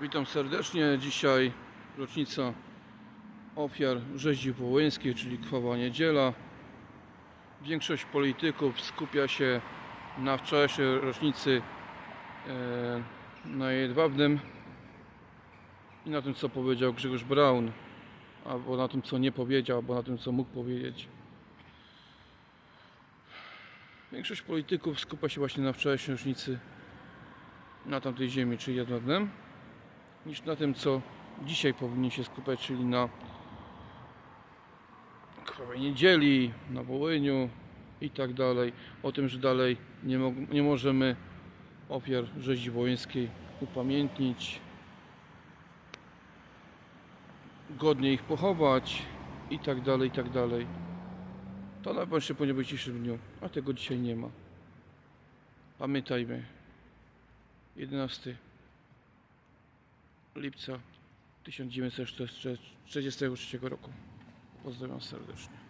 Witam serdecznie. Dzisiaj rocznica ofiar rzezi wołyńskiej, czyli Krwawa Niedziela. Większość polityków skupia się na wczorajszej rocznicy e, na jedwabnym i na tym, co powiedział Grzegorz Braun, albo na tym, co nie powiedział, albo na tym, co mógł powiedzieć. Większość polityków skupia się właśnie na wczorajszej rocznicy na tamtej ziemi, czyli jedwabnym niż na tym, co dzisiaj powinni się skupiać, czyli na krwawej niedzieli, na Wołyniu i tak dalej. O tym, że dalej nie, mo- nie możemy ofiar rzezi wołyńskiej upamiętnić, godnie ich pochować i tak dalej, i tak dalej. To najbardziej powinno być w dzisiejszym dniu, a tego dzisiaj nie ma. Pamiętajmy. 11 lipca 1943 roku. Pozdrawiam serdecznie.